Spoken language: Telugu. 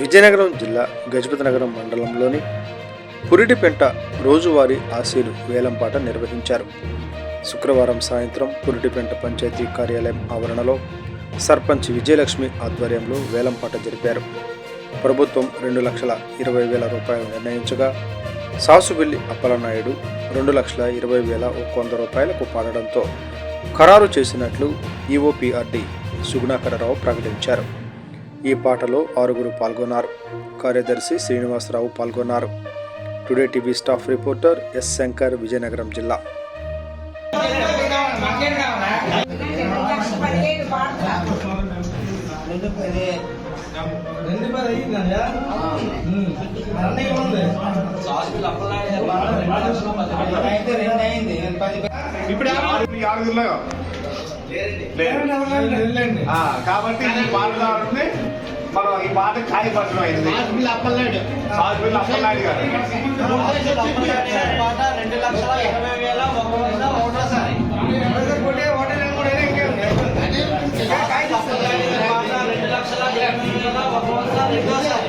విజయనగరం జిల్లా గజపతినగరం మండలంలోని పురిటిపెంట రోజువారీ ఆశీలు వేలంపాట నిర్వహించారు. శుక్రవారం సాయంత్రం పురిటిపెంట పంచాయతీ కార్యాలయం ఆవరణలో సర్పంచ్ విజయలక్ష్మి ఆధ్వర్యంలో వేలంపాట జరిపారు. ప్రభుత్వం రెండు లక్షల ఇరవై వేల రూపాయలు నిర్ణయించగా సాసుబిల్లి అప్పలనాయుడు రెండు లక్షల ఇరవై వేల ఒక వంద రూపాయలకు పాడడంతో ఖరారు చేసినట్లు ఈఓపిఆర్డి సుగుణాకరరావు ప్రకటించారు. ఈ పాటలో ఆరుగురు పాల్గొన్నారు. కార్యదర్శి శ్రీనివాసరావు పాల్గొన్నారు. Today TV staff reporter S Shankar Vizianagaram జిల్లా. ఇప్పుడు కాబట్టి పాటదారుని మనం ఈ పాట ఖాయపరచడం అయింది సాగుబిల్లి అప్పలనాయుడు. గారు. పాట రెండు లక్షల ఇరవై వేల ఒక వంద ఒకటోసారి ఒకటి ఒకటి రెండు లక్షల ఇరవై వేల ఒక వంద రెండోసారి